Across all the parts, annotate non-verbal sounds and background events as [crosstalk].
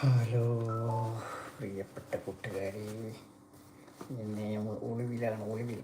Hello പ്രിയപ്പെട്ട കൂട്ടുകാരെ. ഇന്ന് ഒളിവിലാണ് ഒളിവിൽ.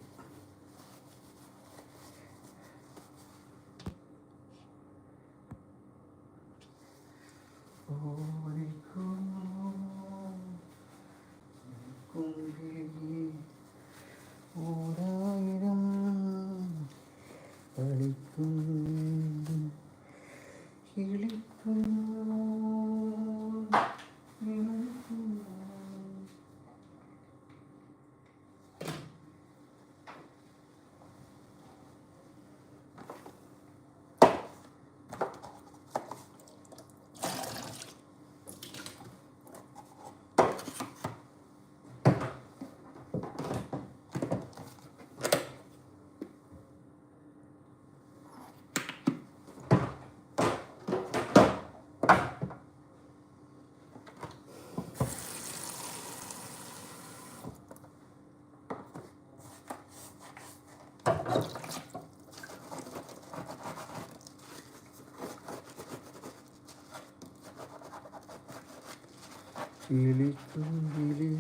Birlikte biri,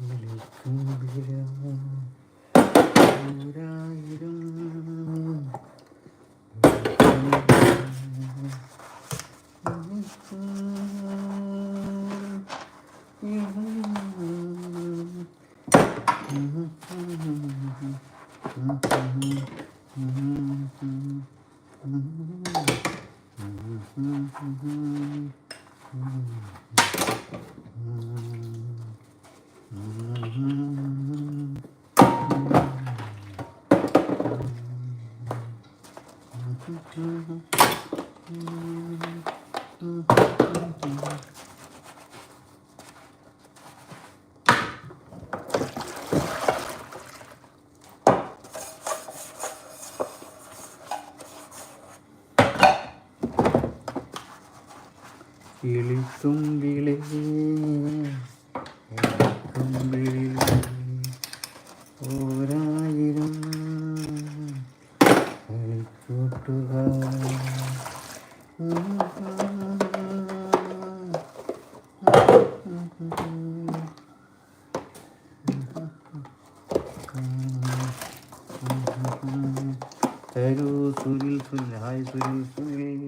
birlikte biri. വിളിക്കും വിളി ഓരായിരം കളിക്കൂട്ടുകാർ തരൂ സുനിൽ സുനിൽ ഹായ് സുനിൽ സുനിൽ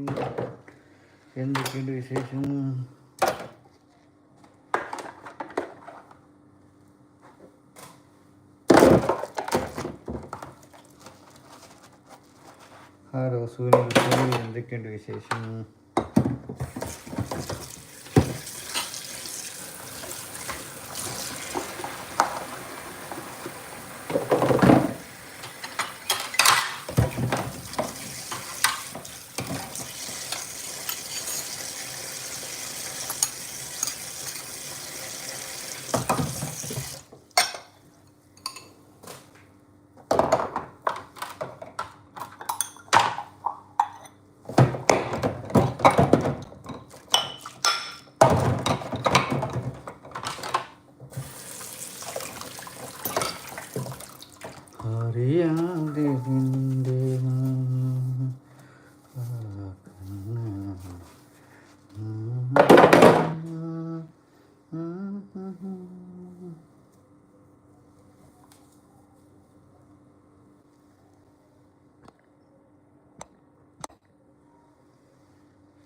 എന്തൊക്കെയുണ്ട് വിശേഷം ഹലോ സുനിൽ സുനിൽ എന്തൊക്കെയുണ്ട്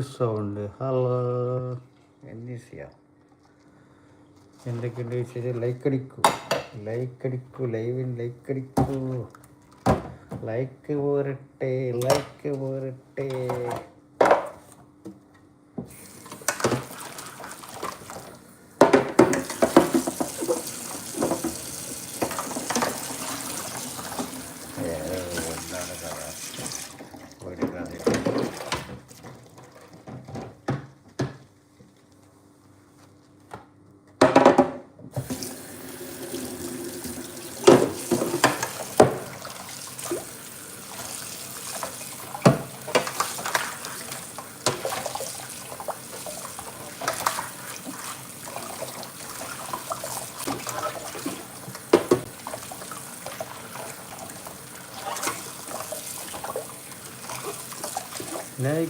സൗണ്ട് ഹലോ എന്നീസിയ എന്തൊക്കെയുണ്ട് വിശേഷം? ലൈക്ക് അടിക്കൂ. ലൈക്ക് അടിക്കൂ. ലൈവിൻ ലൈക്ക് അടിക്കൂ. ലൈക്ക് പോരട്ടെ. ലൈക്ക് പോരട്ടെ ഏ, എന്താണ് കഥ ഒരു കഥ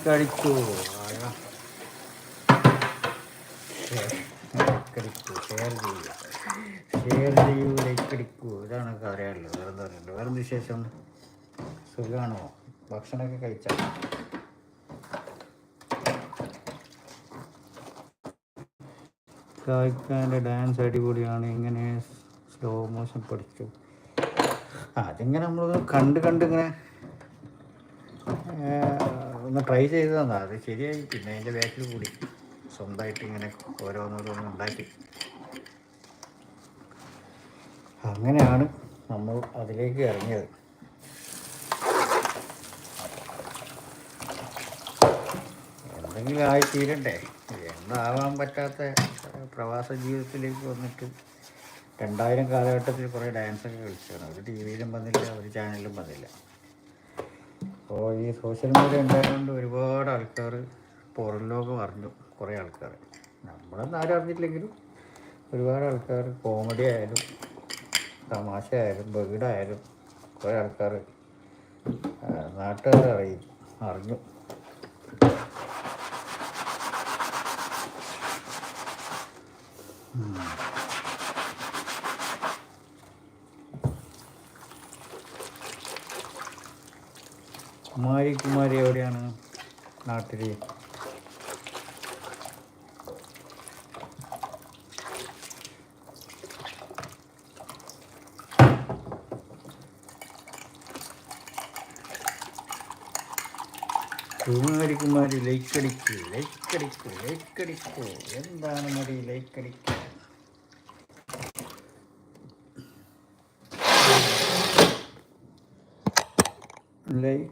ലൈക്ക് അടിക്കൂ ആഴം. ലൈക്ക് ഷെയർ ചെയ്യുക ഷെയർ ചെയ്യൂ ലൈക്ക് അടിക്കൂ ഇതാണ് എനിക്ക് അറിയാനുള്ളത് വേറെ എന്താ പറയുന്നത് വേറെ വിശേഷം? സുഖമാണോ ഭക്ഷണമൊക്കെ കഴിച്ചാൽ കായ്ക്കാന്റെ ഡാൻസ് അടിപൊളിയാണ്. ഇങ്ങനെ സ്ലോ മോഷൻ പഠിച്ചു. അതിങ്ങനെ നമ്മൾ കണ്ട് കണ്ട് ഇങ്ങനെ ഏഹ്, ഒന്ന് ട്രൈ ചെയ്തതാണ് അത് ശരിയായി. പിന്നെ അതിന്റെ ബാക്കിൽ കൂടി. സ്വന്തമായിട്ട് ഇങ്ങനെ ഓരോന്നോരോന്ന് ഉണ്ടാക്കി. അങ്ങനെയാണ് നമ്മൾ അതിലേക്ക് ഇറങ്ങിയത്. എന്തെങ്കിലും ആയി തീരണ്ടേ? എന്താവാൻ പറ്റാത്ത പ്രവാസ ജീവിതത്തിലേക്ക് വന്നിട്ട് രണ്ടായിരം കാലഘട്ടത്തിൽ കുറേ ഡാൻസൊക്കെ കളിച്ചാണ് ഒരു ടി വിയിലും വന്നില്ല ഒരു ചാനലിലും വന്നില്ല. അപ്പോൾ ഈ സോഷ്യൽ മീഡിയ ഉണ്ടായതുകൊണ്ട് ഒരുപാട് ആൾക്കാർ പുറം ലോകം അറിഞ്ഞു കുറേ ആൾക്കാർ നമ്മളൊന്നും ആരും അറിഞ്ഞിട്ടില്ലെങ്കിലും ഒരുപാട് ആൾക്കാർ കോമഡി ആയാലും തമാശ ആയാലും ബഗീഡായാലും കുറേ ആൾക്കാർ നാട്ടുകാർ അറിയും അറിഞ്ഞു. കുമാരി കുമാരി എവിടെയാണ് നാട്ടിൽ കുമാരി കുമാരി ലൈക്ക് ലൈക്കടിക്കൂ ലൈക്ക് അടിക്കൂ ലൈക്ക് അടിക്കൂ എന്താണ് മടി? ലൈക്ക്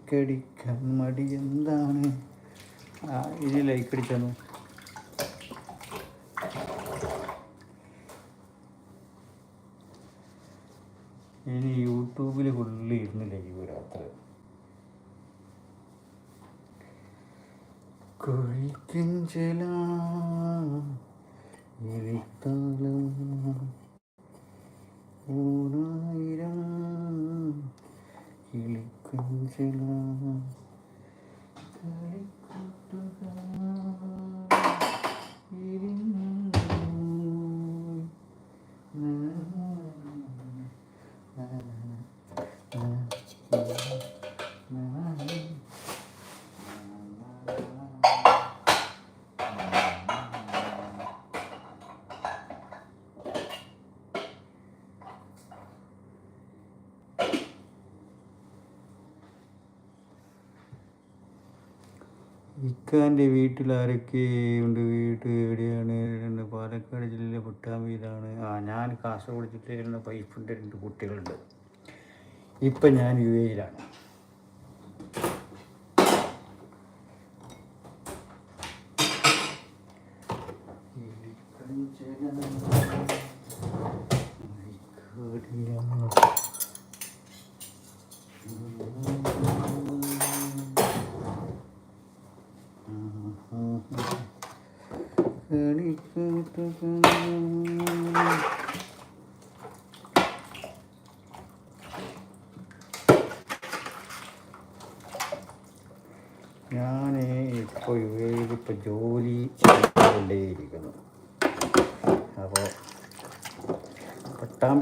അടിക്കാൻ ലൈക്ക് അടിക്കാൻ മടി എന്താണ്? ആ ഇനി ലൈക്ക് അടിച്ചു ഇനി യൂട്യൂബിൽ ഫുള്ള് ഇരുന്ന് ലൈവ് രാത്രി. കൊഴിക്കഞ്ചല എലിത്താളം ഊരായിരം Kung sila വീട്ടിൽ ആരൊക്കെ ഉണ്ട്? വീട് എവിടെയാണ്? രണ്ട് പാലക്കാട് ജില്ലയിലെ പട്ടാമ്പിയിലാണ് ആ ഞാൻ കാസർഗോഡ് ജില്ലയിലുള്ള വൈഫിന്റെ രണ്ട് കുട്ടികളുണ്ട്. ഇപ്പം ഞാൻ യു എയിലാണ്. ഞാൻ ഇപ്പോൾ യു എയിൽ ഇപ്പോൾ ജോലി ചെയ്തുകൊണ്ടേയിരിക്കുന്നു അപ്പോൾ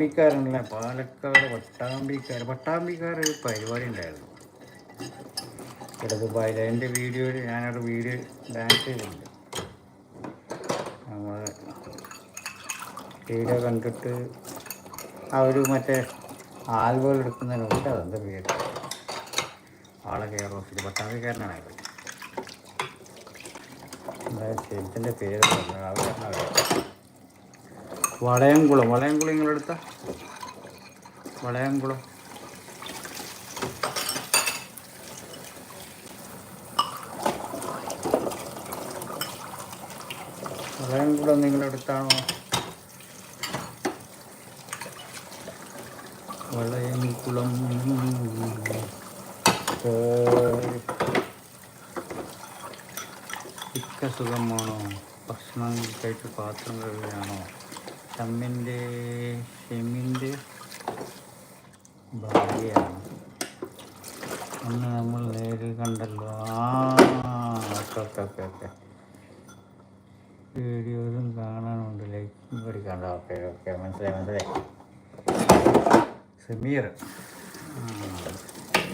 പട്ടാമ്പിക്കാരനല്ല പാലക്കാട് പട്ടാമ്പിക്കാർ. പട്ടാമ്പിക്കാർ ഒരു പരിപാടി ഉണ്ടായിരുന്നു. ദുബായിൽ എന്റെ വീഡിയോയിൽ ഞാനൊരു വീഡിയോ ഡാൻസ് ചെയ്തിട്ടുണ്ട്. നമ്മൾ വീഡിയോ കണ്ടിട്ട് അവർ മറ്റേ ആൽബം എടുക്കുന്നതിന് മുമ്പ് അതെന്താ പേര്? ആളെ കെയർ ഓഫീസിൽ പട്ടാമ്പിക്കാരനാണ് അയാൾ എന്താ ശരിത്തിന്റെ പേര്? അവർ വളയംകുളം വളയംകുളം നിങ്ങളെടുത്ത വളയംകുളം. വളയംകുളം നിങ്ങളെടുത്താണോ? വളയംകുളം. ഇക്ക സുഖമാണോ? ഭക്ഷണം കഴിച്ച് പാത്രം കഴുകുകയാണോ ഷമ്മിന്റെ ഷെമ്മിന്റെ ഭാര്യയാണ്. അന്ന് നമ്മൾ നേരിൽ കണ്ടല്ലോ. ആ ഓക്കെ ഓക്കെ ഓക്കെ വീഡിയോസും കാണാനുണ്ട്. ലൈക്കും പഠിക്കാണ്ട് ഓക്കെ ഓക്കെ മനസ്സിലായി മനസ്സിലായി. സമീർ.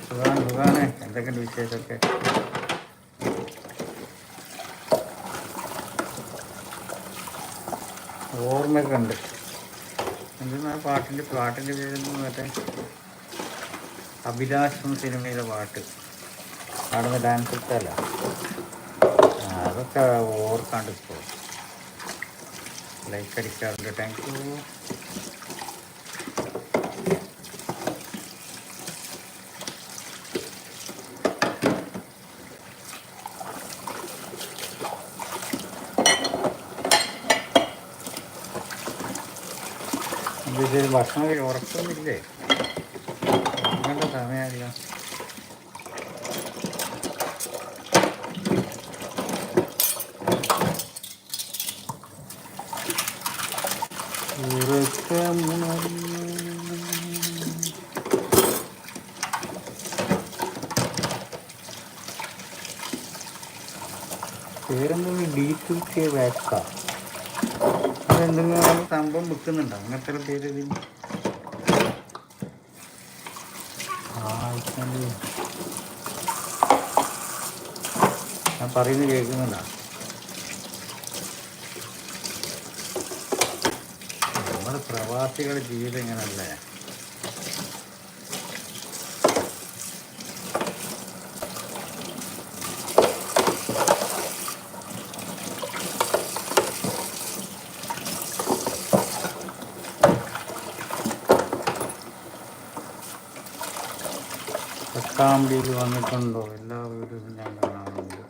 സുഖാണ് സുഖാണ്. എന്തൊക്കെയുണ്ട് വിശേഷമൊക്കെ? ഓർമ്മയൊക്കെ ഉണ്ട്. എന്തെന്നാ പാട്ടിന്റെ പാട്ടിന്റെ പേരെന്ന് മറ്റേ? അഭിലാഷം സിനിമയിലെ പാട്ട്. പാടുന്ന ഡാൻസ് ഇട്ടല്ല അതൊക്കെ ഓർക്കാണ്ട് ഇപ്പോൾ ലൈക്ക് അടിക്കാറുണ്ട്. താങ്ക് യു ഇത് ഭക്ഷണം ഉറക്കമൊന്നുമില്ലേ? ഉറങ്ങേണ്ട സമയമല്ല പേരെന്താണ്? ഡി ടു കെ വാക്ക. വിൽക്കുന്നുണ്ടോ? അങ്ങനത്തെ പേര്. ഞാൻ പറയുന്നു കേൾക്കുന്നുണ്ടോ നമ്മുടെ പ്രവാസികളുടെ ജീവിതം ഇങ്ങനല്ലേ? പട്ടാമ്പിയിൽ വന്നിട്ടുണ്ടോ? എല്ലാ വീടും ഞാൻ കാണാറുണ്ട്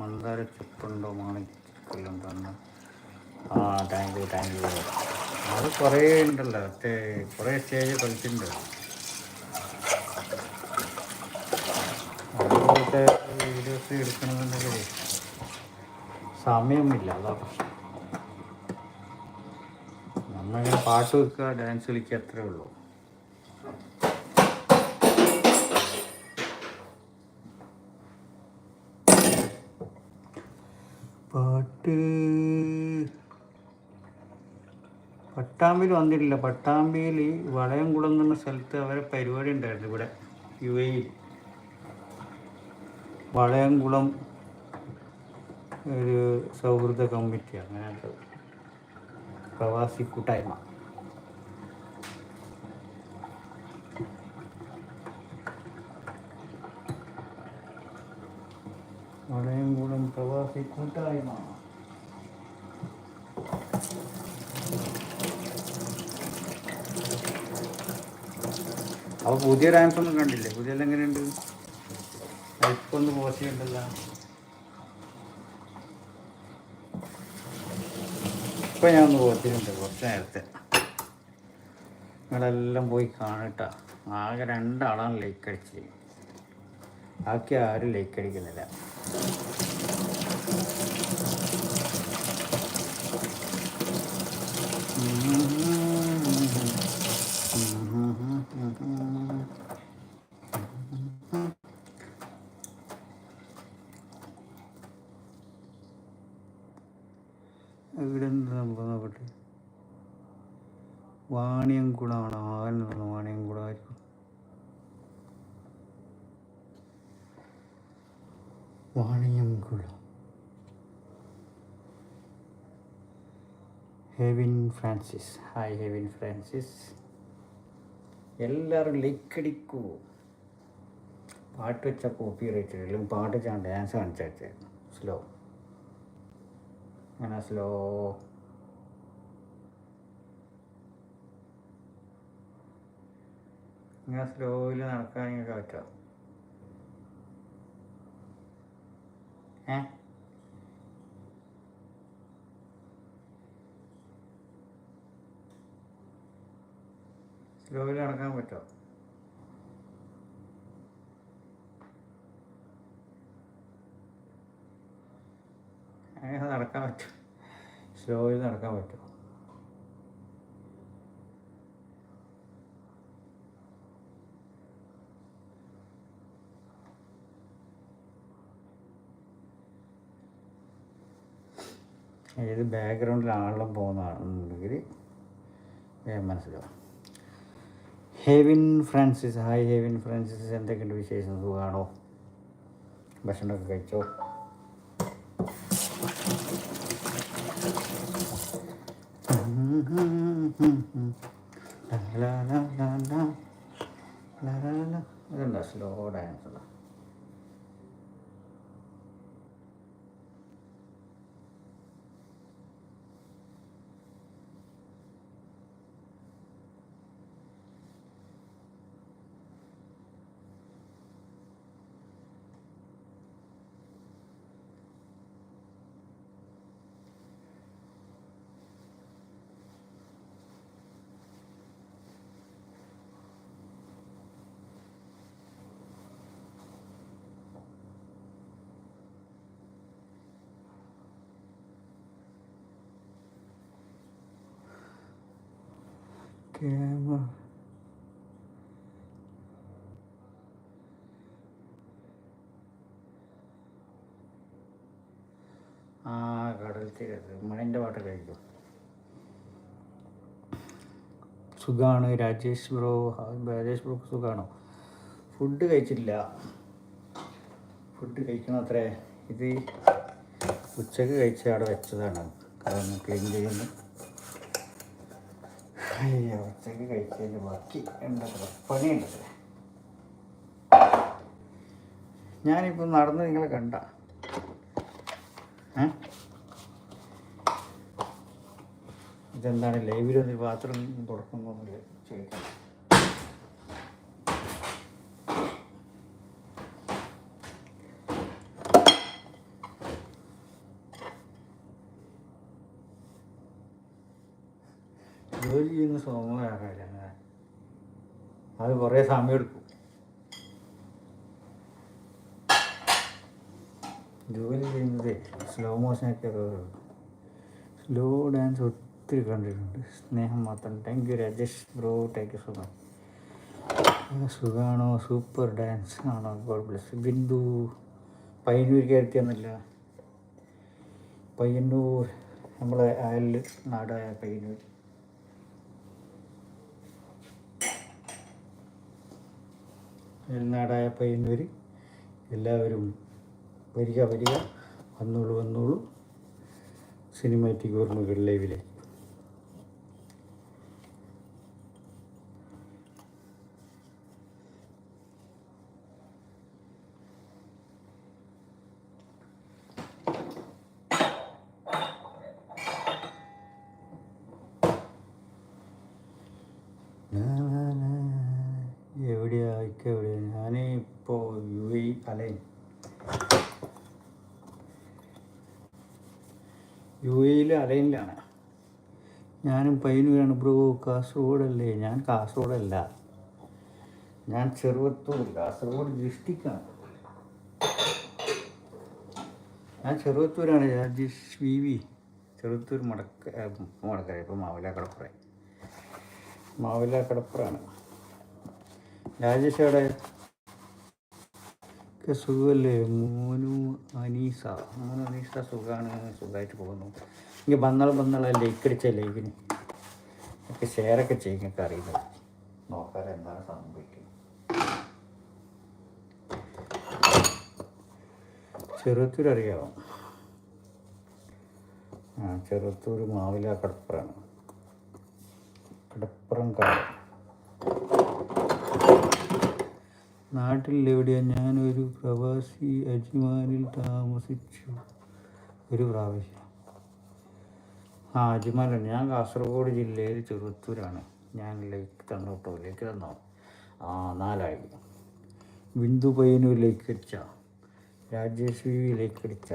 മന്ദാര ചെപ്പുണ്ടോ മാണിക്കെല്ലാം തന്ന്. ആ താങ്ക് യു താങ്ക് യു അത് കുറേ ഉണ്ടല്ലോ. സ്റ്റേ കുറേ സ്റ്റേജ് കളിച്ചിട്ടുണ്ട്. അതുപോലത്തെ വീഡിയോസ് എടുക്കണമെന്നുണ്ടെങ്കിൽ സമയമില്ല. അതാ പ്രശ്നം. നമ്മളിങ്ങനെ പാട്ട് വെക്കുക ഡാൻസ് കളിക്കുക അത്രേ ഉള്ളൂ. പാട്ട് പട്ടാമ്പിയിൽ വന്നിട്ടില്ല. പട്ടാമ്പിയിൽ വളയംകുളം എന്ന് സ്ഥലത്ത് അവരെ പരിപാടി ഉണ്ടായിരുന്നു ഇവിടെ യു എയിൽ വളയംകുളം ഒരു സൗഹൃദ കമ്മിറ്റി അങ്ങനത്തെ പ്രവാസി കൂട്ടായ്മ. വളയംകുളം പ്രവാസി കൂട്ടായ്മ. അപ്പൊ പുതിയ ഡാൻസ് ഒന്നും കണ്ടില്ലേ? പുതിയ എങ്ങനെയുണ്ട്? പോസ്റ്റ് ചെയ്യണ്ടല്ലോ ഇപ്പൊ ഞാൻ ഒന്ന് പോസ്റ്റ് കുറച്ച് നേരത്തെ. നിങ്ങളെല്ലാം പോയി കാണട്ട. ആകെ രണ്ടാളാണ് ലൈക്ക് അടിച്ചത്. ബാക്കി ആരും ലൈക്ക് അടിക്കുന്നില്ല. ഇവിടെ നമുക്ക് നോക്കട്ടെ? വാണിയംകുളമാണോ ആകെ തോന്നുന്നു വാണിയംകുളമായിരിക്കും Vaniyamkulam Hevin Francis. Hi Hevin Francis എല്ലാവരും ലൈക്കടിക്കൂ പാട്ട് വെച്ച കോപ്പി റേറ്റ് അല്ലെങ്കിൽ പാട്ട് വെച്ചാൽ ഡാൻസ് കാണിച്ചായിരുന്നു സ്ലോ അങ്ങനെ സ്ലോ ഇങ്ങനെ സ്ലോയിൽ നടക്കാൻ നിങ്ങൾക്ക് പറ്റുമോ സ്ലോയിൽ നടക്കാൻ പറ്റുമോ അങ്ങനെ നടക്കാൻ പറ്റും? സ്ലോയിൽ നടക്കാൻ പറ്റുമോ ഏത് ബാക്ക്ഗ്രൗണ്ടിൽ ആളെല്ലാം പോകുന്നതാണെന്നുണ്ടെങ്കിൽ വേഗം മനസ്സിലാവും. ഹേവിൻ ഫ്രാൻസിസ് ഹായ് ഹേവിൻ ഫ്രാൻസിസ് എന്തൊക്കെയുണ്ട് വിശേഷം? സുഖമാണോ ഭക്ഷണമൊക്കെ കഴിച്ചോ? ഇതുണ്ടോ സ്ലോ ഡാൻസ് ഉണ്ടോ? ക്യാമറ ആ കടൽ തീരത്ത്. മണിന്റെ പാട്ട് കഴിക്കും സുഖമാണ് രാജേഷ് ബ്രോ. രാജേഷ് ബ്രോ സുഖമാണോ ഫുഡ് കഴിച്ചിട്ടില്ല. ഫുഡ് കഴിക്കണം അത്രേ ഇത് ഉച്ചയ്ക്ക് കഴിച്ച് അവിടെ വെച്ചതാണ്. കാരണം ക്ലീൻ ചെയ്യുന്നു. അയ്യോ ഉച്ചയ്ക്ക് കഴിച്ചതിന്റെ ബാക്കി എന്താ പണിയുണ്ട് ഞാനിപ്പോൾ നടന്ന് നിങ്ങളെ കണ്ട? ഇതെന്താണ് ലൈവിലൊന്നും പാത്രം തുറക്കുന്നൊന്നുമില്ല ചോദിക്കാം. ചെയ്യുന്ന സോമകാരല്ല അത് കുറേ സമയം എടുക്കും. ജോലി ചെയ്യുന്നത് സ്ലോ മോഷനൊക്കെ സ്ലോ ഡാൻസ് ഒത്തിരി കണ്ടിട്ടുണ്ട്. സ്നേഹം മാത്രം. Thank you Rajesh. Bro thank you so much സുഖമാണോ സൂപ്പർ ഡാൻസ് ആണോ? ഗോഡ് ബ്ലസ് ബിന്ദു പയ്യന്നൂർ കയറ്റിയെന്നല്ല പയ്യന്നൂർ നമ്മളെ അയൽ നാടായ പയ്യന്നൂർ അയൽനാടായ പയ്യന്നൂർ എല്ലാവരും വരിക വരിക വന്നോളൂ വന്നോളൂ. സിനിമാറ്റിക് ഓർമ്മകൾ ലൈവിലേക്ക് എവിടെയാ ഇക്ക എവിടെയാ ഞാൻ ഇപ്പോൾ യു എ അലൈൻ യു എയിൽ അലൈനിലാണ് ഞാനും പയ്യന്നൂരാണ് ബ്രോ കാസർഗോഡല്ലേ? ഞാൻ കാസർഗോഡല്ല. ഞാൻ ചെറുവത്തൂർ കാസർഗോഡ് ഡിസ്ട്രിക്റ്റാണ്. ഞാൻ ചെറുവത്തൂരാണ്. രാജേഷ് വി വി ചെറുത്തൂർ മടക്ക മടക്കര ഇപ്പോൾ മാവില കടപ്പുറ. മാവില കടപ്പുറാണ് രാജേഷ് അവിടെ ഒക്കെ സുഖമല്ലേ? മോനു അനീസ മോനു അനീസ സുഖമാണ് സുഖമായിട്ട് പോകുന്നു. എനിക്ക് ബന്നളം ബന്നള ലൈക്ക് അടിച്ച ഒക്കെ ഷെയറൊക്കെ ചെയ്യുന്നൊക്കെ അറിയുന്നത്. നോക്കാൻ എന്താണ് സംഭവിക്കുന്നത്. ചെറുത്തൂർ അറിയാമോ ആ ചെറുത്തൂർ മാവില കടപ്പുറാണ് കടപ്പുറം കാട്. നാട്ടിൽ എവിടെയാണ് ഒരു പ്രവാസി അജ്മാനിൽ താമസിച്ചു. ഒരു പ്രാവശ്യം. ആ അജിമാനല്ല ഞാൻ കാസർഗോഡ് ജില്ലയിൽ ചെറുത്തൂരാണ്. ഞാൻ ലേക്ക് തന്നോട്ടോ? ലേക്ക് തന്നോ? ആ നാലായി. ബിന്ദു പയ്യനൂർ ലേക്ക് അടിച്ച. രാജേശ്വരി ലേക്ക് അടിച്ച.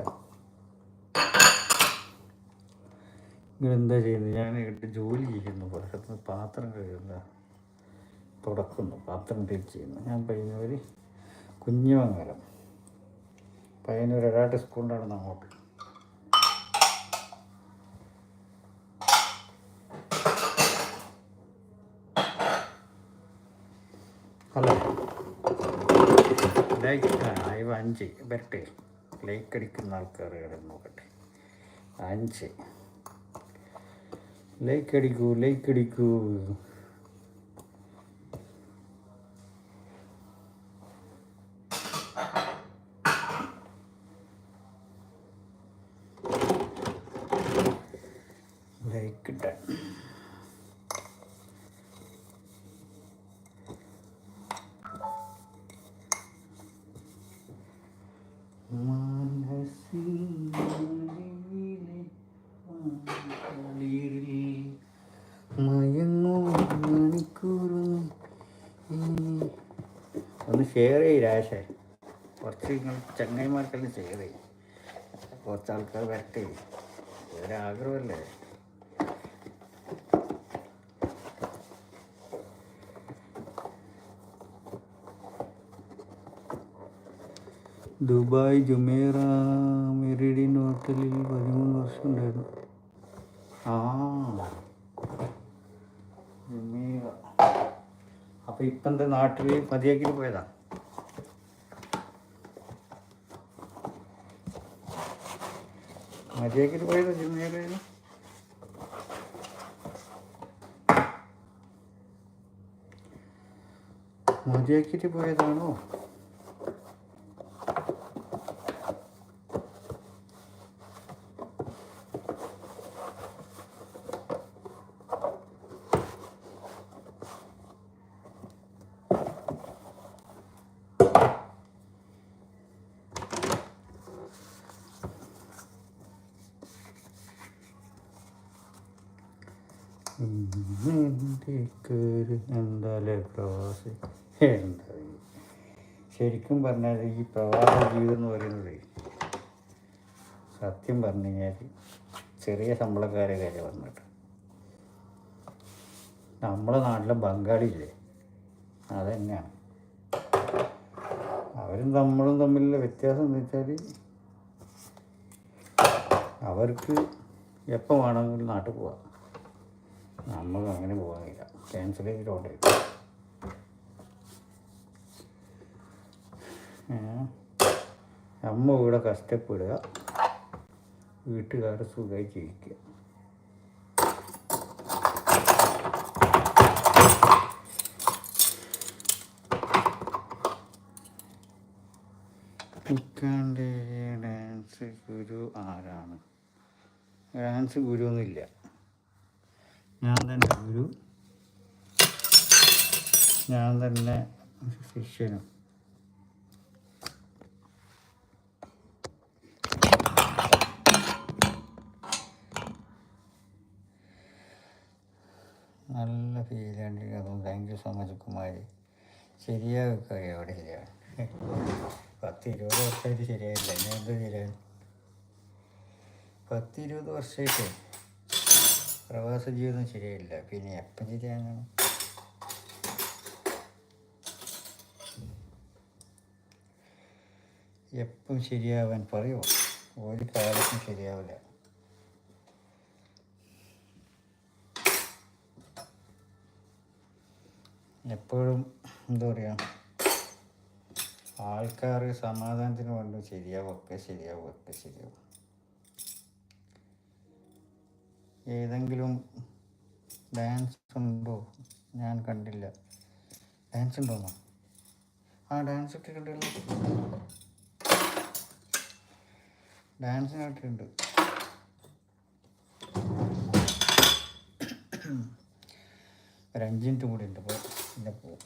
ഇങ്ങനെന്താ ചെയ്യുന്നത്? ഞാൻ ഇവിടെ ജോലി ചെയ്യുന്നു. പുറത്തുനിന്ന് പാത്രം കഴുകുന്ന തുടക്കുന്നു പാത്രം തിരിച്ച് ചെയ്യുന്നു ഞാൻ പയ്യന്നൂർ കുഞ്ഞുമംഗലം. പയ്യന്നൂർ അവിടെ നിന്ന് അങ്ങോട്ട്. ഹലോ ലൈക്ക് അയവ് അഞ്ച്. വരട്ടെ. ലൈക്ക് അടിക്കുന്ന ആൾക്കാർ നോക്കട്ടെ. അഞ്ച്. ലൈക്ക് അടിക്കൂ ലൈക്ക് അടിക്കൂ രാശേ കുറച്ച് നിങ്ങൾ ചങ്ങായിമാർക്കെല്ലാം ചെയ്തേ കുറച്ച് ആൾക്കാർ വരട്ടെ. ഒരാഗ്രഹമല്ലേ ദുബായ് ജുമേറ മെറിഡിൻ ഹോട്ടലിൽ പതിമൂന്ന് വർഷം ഉണ്ടായിരുന്നു. ആ. ജുമേറ. അപ്പം ഇപ്പം എന്താ നാട്ടിൽ മതിയാക്കി പോയതാ? മതിയാക്കി പോയതാ ജുമേറയിൽ മതിയാക്കിയിട്ട് പോയതാണോ? ശരിക്കും പറഞ്ഞാൽ ഈ പ്രവാസ ജീവിതം എന്ന് പറയുന്നത് സത്യം പറഞ്ഞു കഴിഞ്ഞാൽ ചെറിയ ശമ്പളക്കാരെ കാര്യം പറഞ്ഞിട്ട് നമ്മളെ നാട്ടിലെ ബംഗാളിയില്ലേ അതന്നെയാണ്. അവരും നമ്മളും തമ്മിലുള്ള വ്യത്യാസം എന്ന് വെച്ചാൽ അവർക്ക് എപ്പോൾ വേണമെങ്കിലും നാട്ടിൽ പോവാം. നമ്മൾ അങ്ങനെ പോകാനില്ല ക്യാൻസൽ ചെയ്തിട്ടോട്ടെ അമ്മ ഇവിടെ കഷ്ടപ്പെടുക. വീട്ടുകാർ സുഖമായി ജീവിക്കുക ഡാൻസ് ഗുരു ആരാണ്? ഡാൻസ് ഗുരു ഒന്നുമില്ല ഞാൻ തന്നെ ഗുരു ഞാൻ തന്നെ ശിഷ്യനും നല്ല ഫീലാണ് അതും thank you so much Kumari. ശരിയാവുക എവിടെ ശരിയാണ് പത്ത് ഇരുപത് വർഷമായിട്ട് ശരിയായില്ല ഇനി എന്താ ശരിയാണ് പത്ത് ഇരുപത് വർഷമായിട്ട് പ്രവാസ ജീവിതം ശരിയായില്ല പിന്നെ എപ്പം ശരിയാകണം? എപ്പം ശരിയാവാൻ പറയുമോ ഒരു കാലത്തും ശരിയാവില്ല. എപ്പോഴും എന്താ പറയുക ആൾക്കാർ സമാധാനത്തിന് വേണ്ടി ശരിയാവും ഒക്കെ ശരിയാവും ഒക്കെ ശരിയാവും. ഏതെങ്കിലും ഡാൻസ് ഉണ്ടോ? ഞാൻ കണ്ടില്ല. ഡാൻസ് ഉണ്ടോന്നോ? ആ ഡാൻസ് ഒക്കെ കണ്ടല്ലോ? ഡാൻസിനൊക്കെ ഉണ്ട് ഒരു അഞ്ച് മിനിറ്റ് കൂടി ഉണ്ട്. അപ്പോൾ പിന്നെ പോകും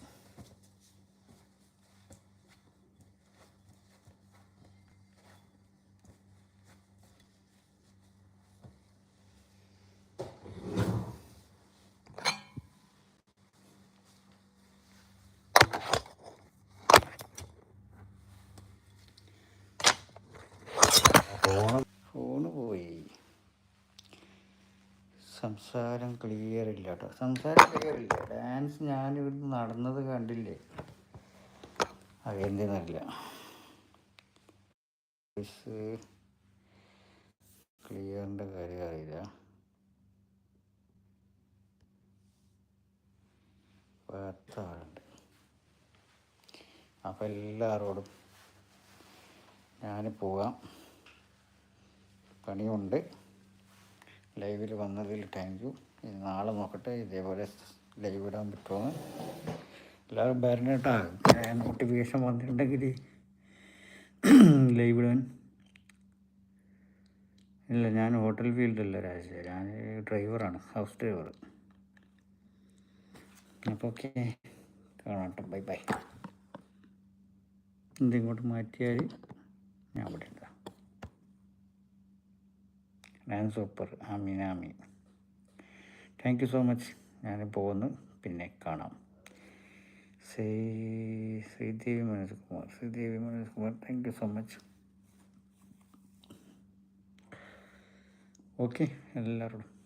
സംസാരം ക്ലിയർ ഇല്ല കേട്ടോ സംസാരം ക്ലിയർ ഇല്ല. ഡാൻസ് ഇവിടുന്ന് നടന്നത് കണ്ടില്ലേ? അതെന്തെന്നറിയില്ല വോയിസ് ക്ലിയറിന്റെ കാര്യം അറിയില്ല. പത്ത് ആളുണ്ട്. അപ്പം എല്ലാവരോടും ഞാൻ പോകാം. പണിയുണ്ട്. ലൈവിൽ വന്നതിൽ താങ്ക് യു നാളെ നോക്കട്ടെ ഇതേപോലെ ലൈവ് ഇടാൻ പറ്റുമോ? എല്ലാവരും വരണേട്ടാ നോട്ടിഫിക്കേഷൻ വന്നിട്ടുണ്ടെങ്കിൽ ലൈവ് [clears throat] ഇടാൻ. ഇല്ല ഞാൻ ഹോട്ടൽ ഫീൽഡല്ല രാജ ഞാൻ ഡ്രൈവറാണ് ഹൗസ് ഡ്രൈവർ അപ്പോൾ ഓക്കെ കാണാട്ടെ ബൈ ബൈ ഇതിങ്ങോട്ട് മാറ്റിയാൽ ഞാൻ അവിടെ ഞാൻ സൂപ്പർ. ആമീൻ താങ്ക് യു സോ മച്ച് ഞാൻ പോകുന്നു പിന്നെ കാണാം. Sri Sridevi Manoj Kumar Sridevi Manoj Kumar thank you so much okay എല്ലാവരോടും.